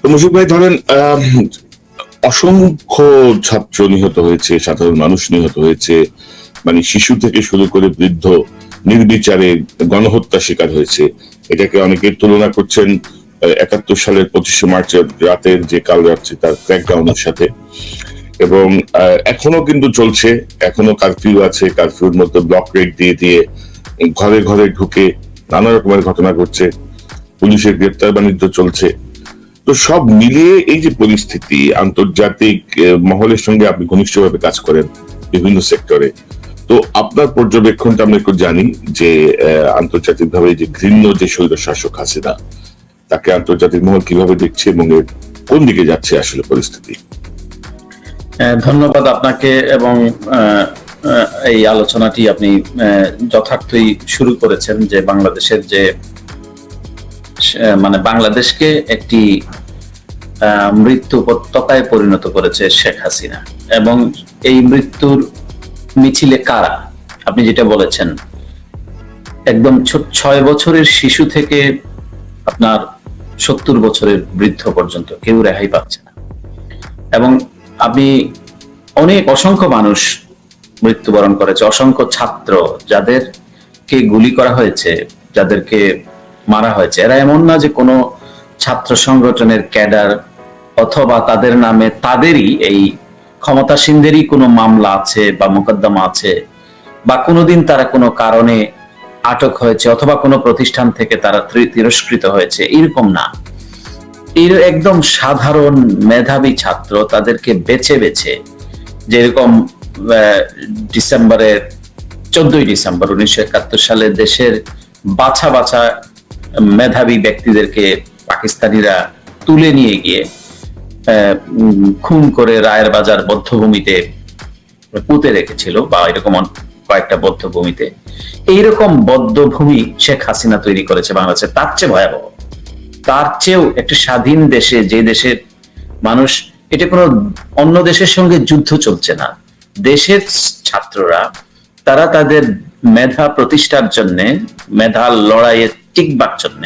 তো মুশিক ভাই, ধরেন অসংখ্য ছাত্র নিহত হয়েছে, সাধারণ মানুষ নিহত হয়েছে মানে শিশু থেকে শুরু করে বৃদ্ধ নির্বিচারে গণহত্যা শিকার হয়েছে। এটাকে অনেকে তুলনা করছেন একাত্তর সালের পঁচিশে মার্চের রাতের যে কাল রাত্রি, তার ক্র্যাকডাউনের সাথে। এবং এখনও কিন্তু চলছে, এখনও কারফিউ আছে কারফিউর মধ্যে ব্লক রেট দিয়ে দিয়ে ঘরে ঘরে ঢুকে নানা রকমের ঘটনা ঘটছে। পুলিশের গ্রেপ্তার বাণিজ্য চলছে। তো সব মিলিয়ে এই যে পরিস্থিতি, আন্তর্জাতিক মহলের সঙ্গে আপনি ঘনিষ্ঠভাবে কাজ করেন বিভিন্ন সেক্টরে, তো আপনার পর্যবেক্ষণটা আমরা একটু জানি যে আন্তর্জাতিক ভাবে যে ঘৃণ্য যে স্বৈর শাসক হাসিনা, তাকে আন্তর্জাতিক মহল কীভাবে দেখছে এবং কোন দিকে যাচ্ছে আসলে পরিস্থিতি? ধন্যবাদ আপনাকে এবং এই আলোচনাটি আপনি যথার্থই শুরু করেছেন যে বাংলাদেশের যে মানে বাংলাদেশকে একটি মৃত্যু উপত্যকায় পরিণত করেছে শেখ হাসিনা। এবং এই মৃত্যুর মিছিলে কারা? আপনি যেটা বলেছেন, একদম ছয় বছরের শিশু থেকে আপনার সত্তর বছরের বৃদ্ধ পর্যন্ত কেউ রেহাই পাচ্ছে না। এবং আপনি অনেক অসংখ্য মানুষ মৃত্যুবরণ করেছে, অসংখ্য ছাত্র যাদেরকে গুলি করা হয়েছে, যাদেরকে মারা হয়েছে। এরা এমন না যে কোনো ছাত্র সংগঠনের ক্যাডার অথবা তাদের নামে তাদেরই এই ক্ষমতাসীনদেরই কোনো মামলা আছে বা মোকদ্দমা আছে বা কোনোদিন তারা কোনো কারণে আটক হয়েছে অথবা কোনো প্রতিষ্ঠান থেকে তারা তিরস্কৃত হয়েছে, এরকম না। এর একদম সাধারণ মেধাবী ছাত্র তাদেরকে বেছে বেছে যেরকম ডিসেম্বরের চোদ্দই ডিসেম্বর উনিশশো একাত্তর সালে দেশের বাছা বাছা মেধাবী ব্যক্তিদেরকে পাকিস্তানিরা তুলে নিয়ে গিয়ে খুন করে রায়ের বাজার বদ্ধভূমিতে পুঁতে রেখেছিল বা এরকম কয়েকটা বদ্ধভূমিতে। এইরকম বদ্ধভূমি শেখ হাসিনা তৈরি করেছে বাংলাদেশে। তার চেয়ে ভয়াবহ, তার চেয়েও একটা স্বাধীন দেশে, যে দেশের মানুষ, এটা কোনো অন্য দেশের সঙ্গে যুদ্ধ চলছে না। দেশের ছাত্ররা, তারা তাদের মেধা প্রতিষ্ঠার জন্য, মেধা লড়াইয়ে টিকবার জন্য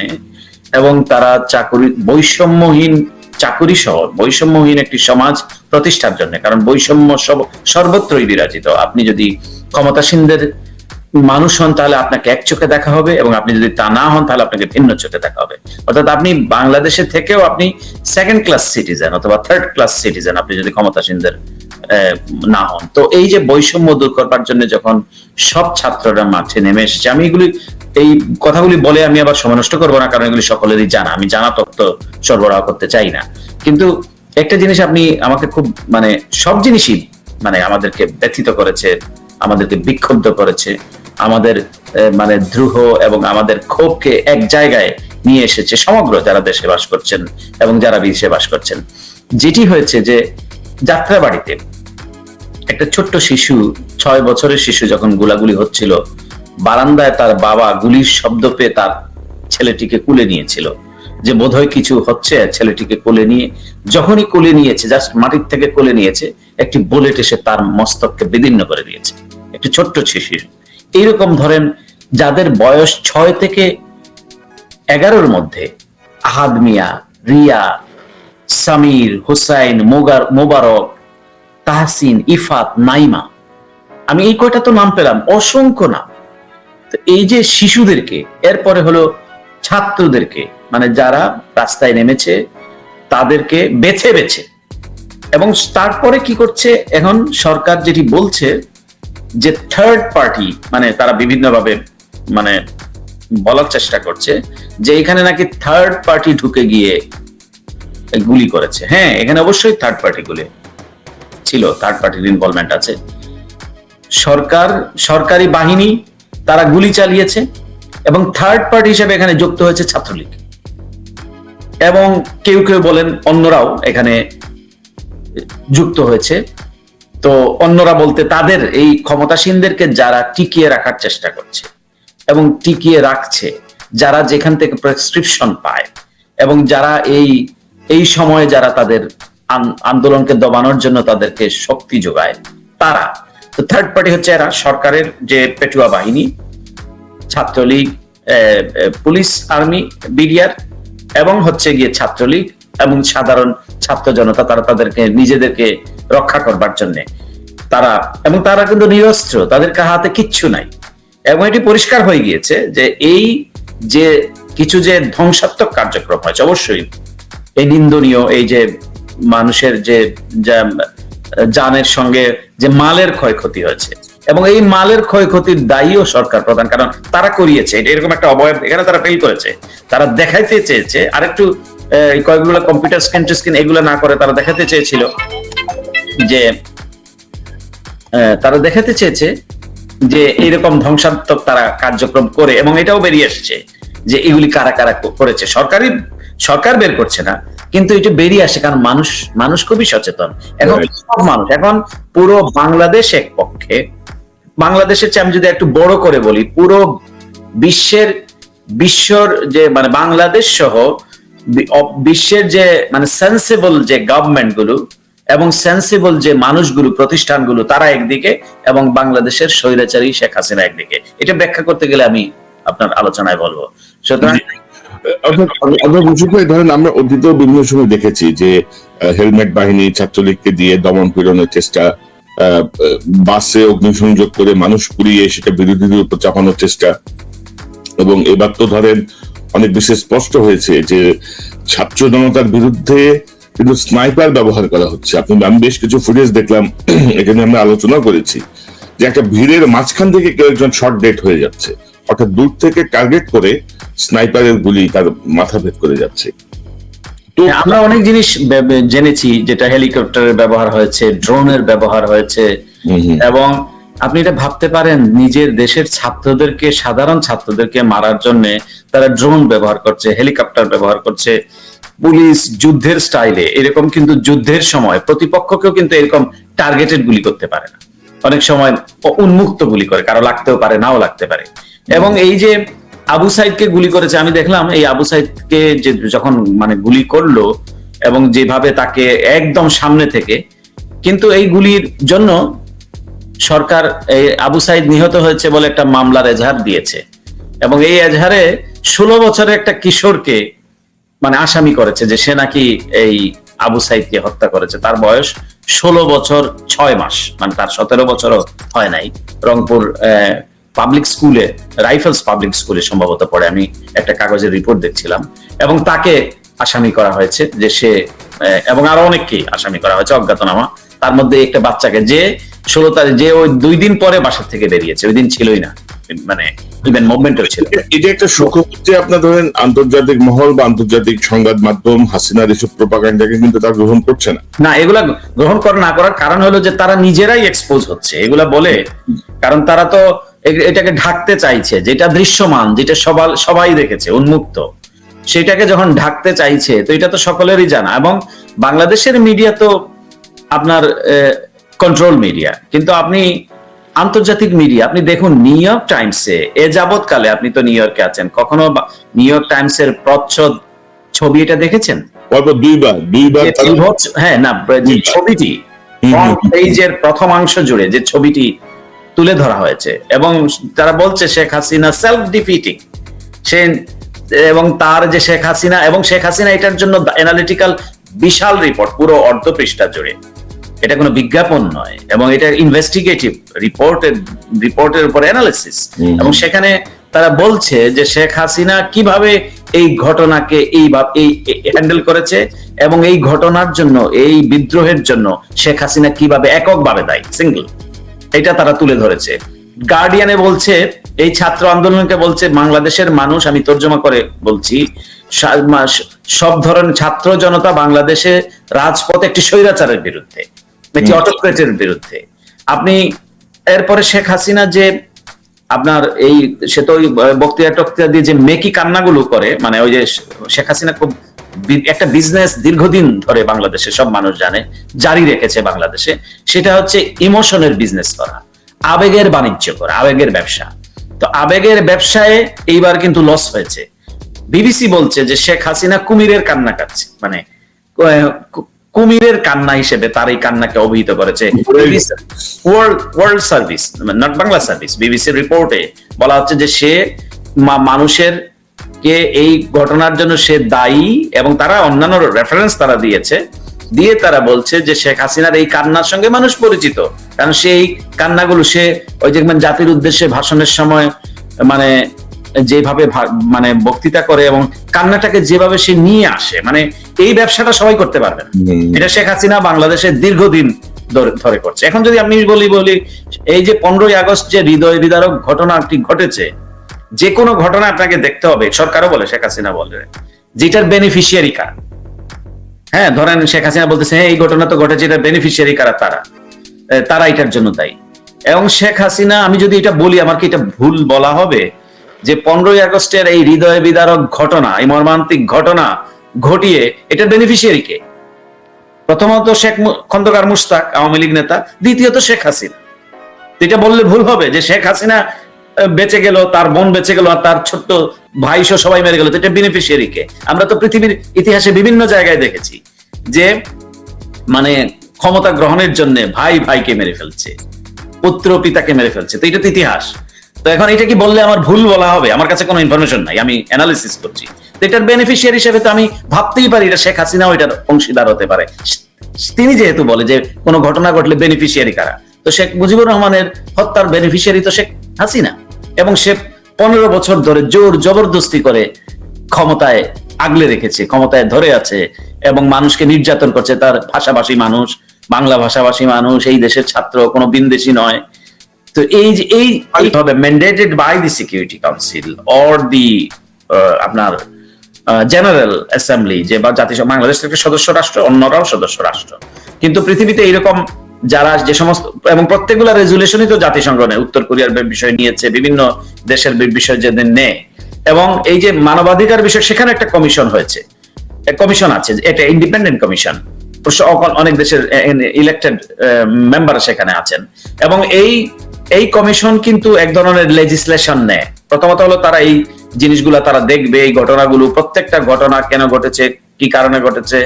এবং তারা চাকরি, বৈষম্যহীন চাকরি সহ বৈষম্যহীন একটি সমাজ প্রতিষ্ঠার জন্য, কারণ বৈষম্য সব- সর্বত্রই বিরাজিত। আপনি যদি ক্ষমতাসীনদের মানুষ হন, তাহলে আপনাকে এক চোখে দেখা হবে, এবং আপনি যদি তা না হন, তাহলে আপনাকে ভিন্ন চোখে দেখা হবে। অর্থাৎ আপনি বাংলাদেশে থেকেও আপনি সেকেন্ড ক্লাস সিটিজেন অথবা থার্ড ক্লাস সিটিজেন আপনি যদি ক্ষমতাসীনদের না হন। তো এই যে বৈষম্য দূর করবার জন্য যখন সব ছাত্ররা মাঠে নেমে এসেছে, আমি এগুলি, এই কথাগুলি বলে আমি আবার সময় নষ্ট করব না, কারণ এগুলি সকলেরই জানা। আমি জানা তথ্য সরবরাহ করতে চাই না। কিন্তু একটা জিনিস আপনি আমাকে খুব মানে সব জিনিসই মানে আমাদেরকে ব্যথিত করেছে, আমাদেরকে বিক্ষুব্ধ করেছে, আমাদের মানে দ্রুহ এবং আমাদের ক্ষোভকে এক জায়গায় নিয়ে এসেছে সমগ্র যারা দেশে বাস করছেন এবং যারা বিদেশে বাস করছেন। যেটি হয়েছে যে যাত্রাবাড়িতে। একটা ছোট্ট শিশু, ছয় বছরের শিশু যখন গুলাগুলি হচ্ছিল, বারান্দায় তার বাবা গুলির শব্দ পেয়ে তার ছেলেটিকে কুলে নিয়েছিল। যে বোধহয় কিছু হচ্ছে, ছেলেটিকে কোলে নিয়ে, যখনই কোলে নিয়েছে জাস্ট মাটির থেকে কোলে নিয়েছে, একটি বুলেট এসে তার মস্তককে বিদীর্ণ করে দিয়েছে। একটি ছোট্ট শিশির এইরকম ধরেন, যাদের বয়স ছয় থেকে এগারোর মধ্যে, আহাদ মিয়া, রিয়া সামির, হুসাইন, মোগার মোবারক, তাহসিন, ইফাত, নাইমা। আমি এই কয়টা তো নাম পেলাম, অসংখ্য নাম। তো এই যে শিশুদেরকে, এরপরে হলো ছাত্রদেরকে মানে যারা রাস্তায় নেমেছে, তাদেরকে বেছে বেছে। এবং তারপরে কি করছে, এখন সরকার যেটি বলছে, যে থার্ড পার্টি মানে তারা বিভিন্নভাবে মানে বলার চেষ্টা করছে, যে এখানে নাকি থার্ড পার্টি ঢুকে গিয়ে গুলি করেছে। হ্যাঁ এখানে অবশ্যই থার্ড পার্টি গুলি ছিল থার্ড পার্টির ইনভলভমেন্ট আছে। সরকার, সরকারি বাহিনী তারা গুলি চালিয়েছে এবং থার্ড পার্টি হিসেবে এখানে যুক্ত হয়েছে ছাত্রলীগ। এবং কেউ কেউ বলেন অন্যরাও এখানে যুক্ত হয়েছে। তো অন্যরা বলতে তাদের এই ক্ষমতাসীনদেরকে যারা টিকিয়ে রাখার চেষ্টা করছে এবং টিকিয়ে রাখছে, যারা যেখান থেকে প্রেসক্রিপশন পায় এবং যারা এই এই সময়ে যারা তাদের আন্দোলনকে দবানোর জন্য তাদেরকে শক্তি যোগায় তারা। তো থার্ড পার্টি হচ্ছে এরা, সরকারের যে পেটুয়া বাহিনী, ছাত্রলীগ পুলিশ, আর্মি, বিডিআর, এবং হচ্ছে গিয়ে ছাত্রলীগ এবং সাধারণ ছাত্র জনতা, তারা তাদেরকে, নিজেদেরকে রক্ষা করবার জন্য। তারা, এবং তারা কিন্তু নিরস্ত্র তাদের হাতে কিচ্ছু নাই। এবং এটি পরিষ্কার হয়ে গিয়েছে যে এই যে কিছু যে ধ্বংসাত্মক কার্যক্রম হয়েছে, অবশ্যই এই নিন্দনীয় এই যে মানুষের যে জানের সঙ্গে যে মালের ক্ষয়ক্ষতি হয়েছে। এবং এই মালের ক্ষয়ক্ষতির দায়ীও সরকার প্রদান কারণ তারা করিয়েছে। এরকম একটা অবয়ব এখানে তারা ফেল করেছে। তারা দেখাইতে চেয়েছে আহ, এই কয়েকগুলো কম্পিউটার স্ক্রিন স্ক্রিন এগুলো না করে তারা দেখাতে চেয়েছিল যে তারা দেখাতে চেয়েছে যে এইরকম ধ্বংসাত্মক তারা কার্যক্রম করে। এবং এটাও বেরিয়ে এসেছে যে এগুলি কারা কারা করেছে। সরকারি সরকার বের করছে না কিন্তু এটা বেরিয়ে আসে কারণ মানুষ মানুষ খুবই সচেতন। এখন সব মানুষ এখন পুরো বাংলাদেশ এক পক্ষে। বাংলাদেশের চেয়ে আমি যদি একটু বড় করে বলি পুরো বিশ্বের বিশ্বর যে মানে বাংলাদেশ সহ বিশ্বের যে মানে সেন্সিবল যে গভর্নমেন্টগুলো এবং সেন্সিবল যে মানুষগুলো প্রতিষ্ঠানগুলো তারা একদিকে এবং বাংলাদেশের স্বৈরাচারী শেখ হাসিনা একদিকে। এটা ব্যাখ্যা করতে গেলে আমি আপনার আলোচনায় বলব। সুতরাং ধরেন আমরা অতীতেও বিভিন্ন সময় দেখেছি যে হেলমেট বাহিনী ছাত্রলীগকে দিয়ে দমন পীড়নের চেষ্টা বাসে অগ্নিসংযোগ করে মানুষ পুড়িয়ে সেটা বিরোধীদের উপর চাপানোর চেষ্টা। এবং এবার তো ধরেন, অনেক বেশি স্পষ্ট হয়েছে যে, ছাত্র জনতার বিরুদ্ধে কিন্তু স্নাইপার ব্যবহার করা হচ্ছে। আপনি, আমি বেশ কিছু ফুটেজ দেখলাম, এখানে আমরা আলোচনা করেছি যে একটা ভিড়ের মাঝখান থেকে কেউ একজন শর্ট ডেট হয়ে যাচ্ছে। অর্থাৎ দূর থেকে টার্গেট করে স্নাইপারের গুলি তার মাথা ভেদ করে যাচ্ছে। তো আমরা অনেক জিনিস জেনেছি যেটা হেলিকপ্টারের ব্যবহার হয়েছে ড্রোনের ব্যবহার হয়েছে। এবং আপনি এটা ভাবতে পারেন নিজের দেশের ছাত্রদেরকে সাধারণ ছাত্রদেরকে মারার জন্য তারা ড্রোন ব্যবহার করছে হেলিকপ্টার ব্যবহার করছে। পুলিশ যুদ্ধের স্টাইলে এরকম কিন্তু যুদ্ধের সময় প্রতিপক্ষকেও কিন্তু এরকম টার্গেটেড গুলি করতে পারে না। অনেক সময় উন্মুক্ত গুলি করে কারও লাগতেও পারে নাও লাগতে পারে। এবং এই যে আবু সাইদকে গুলি করেছে, আমি দেখলাম এই আবু সাইদকে যে যখন মানে গুলি করল এবং যেভাবে তাকে একদম সামনে থেকে, কিন্তু এই গুলির জন্য সরকার এই আবু সাইদ নিহত হয়েছে বলে একটা মামলার এজাহার দিয়েছে। এবং এই এজাহারে ষোলো বছরের একটা কিশোরকে মানে আসামি করেছে যে সে নাকি এই আবু সাইদকে হত্যা করেছে। তার বয়স ষোলো বছর ছয় মাস মানে তার সতেরো বছরও হয় নাই। রংপুর পাবলিক স্কুলে রাইফেলস পাবলিক স্কুলে সম্ভবত পড়ে, আমি একটা কাগজের রিপোর্ট দেখছিলাম। এবং তাকে আসামি করা হয়েছে যে সে এবং আরও অনেককে আসামি করা হয়েছে, অজ্ঞাতনামা। তার মধ্যে একটা বাচ্চাকে যে, ষোলো তারিখ, যে ওই দুই দিন পরে বাসা থেকে বেরিয়েছে, ওই দিন ছিলই না। মানে ইভেন মুভমেন্টও ছিল এটা একটা সুখবর যে আপনার ধরেন আন্তর্জাতিক মহল বা আন্তর্জাতিক সংবাদ মাধ্যম হাসিনার এসব প্রোপাগান্ডাকে কিন্তু তারা গ্রহণ করছে না। না এগুলা গ্রহণ করা না করার কারণ হলো যে তারা নিজেরাই এক্সপোজ হচ্ছে। এগুলা বলে কারণ তারা তো এটাকে ঢাকতে চাইছে যেটা দৃশ্যমান যেটা সবাই সবাই দেখেছে উন্মুক্ত। সেটাকে যখন ঢাকতে চাইছে তো এটা তো সকলেরই জানা। এবং বাংলাদেশের মিডিয়া তো আপনার কন্ট্রোল মিডিয়া কিন্তু আপনি আন্তর্জাতিক মিডিয়া আপনি দেখুন নিউ ইয়র্ক টাইমসে এ যাবৎকালে আপনি তো নিউ ইয়র্কে আছেন কখনো নিউ ইয়র্ক টাইমসের প্রচ্ছদ ছবি এটা দেখেছেন? দুইবার দুইবার হ্যাঁ না যে ছবিটি। পেজের প্রথমাংশ জুড়ে যে ছবিটি তুলে ধরা হয়েছে এবং তারা বলছে শেখ হাসিনা সেলফ ডিফিটিং সে এবং তার যে শেখ হাসিনা এবং শেখ হাসিনা এটার জন্য অ্যানালিটিক্যাল বিশাল রিপোর্ট পুরো অর্ধ পৃষ্ঠা জুড়ে। এটা কোনো বিজ্ঞাপন নয় এবং এটা ইনভেস্টিগেটিভ রিপোর্টের রিপোর্টের উপর অ্যানালিসিস এবং সেখানে তারা বলছে যে শেখ হাসিনা কীভাবে এই ঘটনাকে এইভাবে এই হ্যান্ডেল করেছে এবং এই ঘটনার জন্য এই বিদ্রোহের জন্য শেখ হাসিনা কীভাবে এককভাবে দায়ী সিঙ্গল এটা তারা তুলে ধরেছে। গার্ডিয়ানে বলছে এই ছাত্র আন্দোলনকে বলছে বাংলাদেশের মানুষ আমি তর্জমা করে বলছি সব ধরনের ছাত্র জনতা বাংলাদেশে রাজপথ একটি স্বৈরাচারের বিরুদ্ধে। একটি অটোক্রেটের বিরুদ্ধে? আপনি এরপরে শেখ হাসিনা যে আপনার এই সে তো ওই বক্তৃতা টক্তৃতা দিয়ে যে মেকি কান্নাগুলো করে মানে ওই যে শেখ হাসিনা খুব একটা বিজনেস দীর্ঘদিন ধরে বাংলাদেশে সব মানুষ জানে জারি রেখেছে বাংলাদেশে সেটা হচ্ছে ইমোশনের বিজনেস করা আবেগের বাণিজ্য করা আবেগের ব্যবসা। তো আবেগের ব্যবসায় এইবার কিন্তু লস হয়েছে। বিবিসি বলছে যে শেখ হাসিনা কুমিরের কান্না কাটছে মানে কুমিরের কান্না হিসেবে তার এই কান্নাকে অভিহিত করেছে world world service not Bangla service বিবিসির রিপোর্টে বলা হচ্ছে যে সে মানুষের কে এই ঘটনার জন্য সে দায়ী এবং তারা অন্যান্য রেফারেন্স তারা দিয়েছে। দিয়ে তারা বলছে যে শেখ হাসিনার এই কান্নার সঙ্গে মানুষ পরিচিত। কারণ সেই কান্নাগুলো সে ওই যে জাতির উদ্দেশ্যে ভাষণের সময় মানে যেভাবে মানে বক্তৃতা করে এবং কান্নাটাকে যেভাবে সে নিয়ে আসে মানে এই ব্যবসাটা সবাই করতে পারবে না। এটা শেখ হাসিনা বাংলাদেশে দীর্ঘদিন ধরে- করছে। এখন যদি আমি বলি বলি এই যে পনেরোই আগস্ট যে হৃদয় বিদারক ঘটনাটি ঘটেছে যে কোনো ঘটনা আপনাকে দেখতে হবে সরকারও বলে শেখ হাসিনা বলে। যেটার বেনিফিশিয়ারি কারা? হ্যাঁ ধরেন শেখ হাসিনা বলতেছে হ্যাঁ এই ঘটনা তো ঘটেছে এটার বেনিফিশিয়ারি কারা? তারা। তারা এটার জন্য দায়ী। এবং শেখ হাসিনা আমি যদি এটা বলি আমার কি এটা ভুল বলা হবে? যে পনেরোই আগস্টের এই হৃদয় বিদারক ঘটনা, এই মর্মান্তিক ঘটনা ঘটিয়ে এটার বেনিফিশিয়ারি কে? প্রথমত শেখ খন্দকার মুস্তাক আওয়ামী লীগ নেতা, দ্বিতীয়ত শেখ হাসিনা। এটা বললে ভুল হবে যে শেখ হাসিনা বেঁচে গেল, তার বোন বেঁচে গেল, আর তার ছোট্ট ভাই সহ সবাই মেরে গেল। এটা বেনিফিশিয়ারি কে? আমরা তো পৃথিবীর ইতিহাসে বিভিন্ন জায়গায় দেখেছি যে মানে ক্ষমতা গ্রহণের জন্য ভাই ভাইকে মেরে ফেলছে, পুত্র পিতাকে মেরে ফেলছে। তো এটা তো ইতিহাস। তো এখন এটা কি বললে আমার ভুল বলা হবে? আমার কাছে কোনো ইনফরমেশন নাই, আমি অ্যানালিসিস করছি। তো এটার বেনিফিশিয়ারি হিসেবে তো আমি ভাবতেই পারি এটা শেখ হাসিনাও এটার অংশীদার হতে পারে। তিনি যেহেতু বলে যে কোনো ঘটনা ঘটলে বেনিফিশিয়ারি কারা? তো শেখ মুজিবুর রহমানের হত্যার বেনিফিশিয়ারি তো শেখ হাসিনা। এবং সে পনেরো বছর ধরে জোর জবরদস্তি করে ক্ষমতায় আগলে রেখেছে, ক্ষমতায় ধরে আছে এবং মানুষকে নির্যাতন করছে। তার ভাষাভাষী মানুষ, বাংলা ভাষাভাষী মানুষ, এই দেশের ছাত্র, কোনো বিনদেশি নয়। তো এই যে এই হবে mandated by the security council or the আপনার জেনারেল অ্যাসেম্বলি যে বা জাতিসংঘ বাংলাদেশ সদস্য রাষ্ট্র অন্যরাও সদস্য রাষ্ট্র। কিন্তু পৃথিবীতে যারা যে সমস্ত এবং প্রত্যেকগুলা রেজুলেশনই তো জাতিসংঘ নেয় উত্তর কোরিয়ার বিষয় নিয়েছে বিভিন্ন দেশের বিষয় যেদিন নেয়। এবং এই যে মানবাধিকার বিষয় সেখানে একটা কমিশন হয়েছে। কমিশন আছে এটা ইন্ডিপেন্ডেন্ট কমিশন। অনেক দেশের ইলেক্টেড মেম্বার সেখানে আছেন। এবং এই এই কমিশন কিন্তু এক ধরনের লেজিসলেশন নেয়। প্রথমত হলো তারা এই জিনিসগুলো তারা দেখবে, এই ঘটনাগুলো, প্রত্যেকটা ঘটনা কেন ঘটেছে, কি কারণে ঘটেছে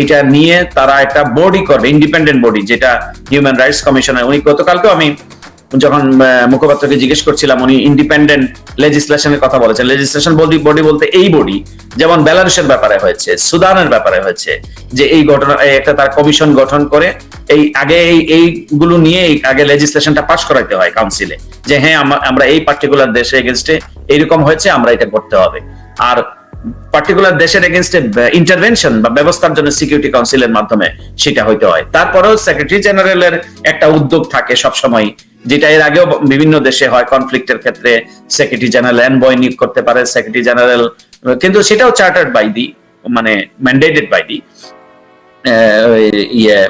এটা নিয়ে তারা একটা বডি করবে ইন্ডিপেন্ডেন্ট বডি যেটা হিউম্যান রাইটস কমিশনের উনি গতকালকেও আমি যখন মুখপাত্রকে জিজ্ঞেস করছিলাম, উনি ইন্ডিপেন্ডেন্ট লেজিসলেশনের কথা বলেছেন। লেজিসলেশন বডি বডি বলতে এই বডি যেমন বেলারুশের ব্যাপারে হয়েছে, সুদানের ব্যাপারে হয়েছে, যে এই ঘটনা একটা তার কমিশন গঠন করে, এই আগে এই, এইগুলো নিয়ে আগে লেজিসলেশনটা পাস করাইতে হয় কাউন্সিলে যে হ্যাঁ আমরা এই পার্টিকুলার দেশে এগেনস্টে এইরকম হয়েছে, আমরা এটা করতে হবে। আর পার্টিকুলার দেশের এগেনস্টে ইন্টারভেনশন বা ব্যবস্থার জন্য সিকিউরিটি কাউন্সিলের মাধ্যমে সেটা হইতে হয়। তারপরেও সেক্রেটারি জেনারেলের একটা উদ্যোগ থাকে সব সময় যেটা এর আগেও বিভিন্ন দেশে হয় কনফ্লিক্টের ক্ষেত্রে সেক্রেটারি জেনারেল এনবয় নিয়োগ করতে পারে সেক্রেটারি জেনারেল কিন্তু সেটাও চার্টার্ড বাই দি মানে mandated by the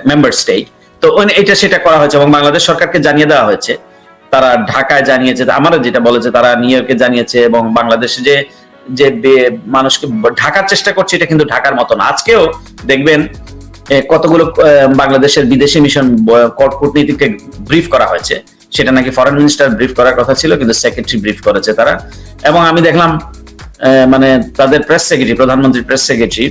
member state তো এটা সেটা করা হয়েছে এবং বাংলাদেশ সরকারকে জানিয়ে দেওয়া হয়েছে। তারা ঢাকায় জানিয়েছে, আমারও যেটা বলেছে, তারা নিউ ইয়র্কে জানিয়েছে এবং বাংলাদেশে যে যে মানুষকে ঢাকার চেষ্টা করছে, এটা কিন্তু ঢাকার মতন আজকেও দেখবেন কতগুলো বাংলাদেশের বিদেশি মিশন ব- কূট- কূটনীতিককে ব্রিফ করা হয়েছে। সেটা নাকি ফরেন মিনিস্টার ব্রিফ করার কথা ছিল, কিন্তু সেক্রেটারি ব্রিফ করেছে তারা। এবং আমি দেখলাম মানে তাদের প্রেস সেক্রেটারি প্রধানমন্ত্রীর প্রেস সেক্রেটারি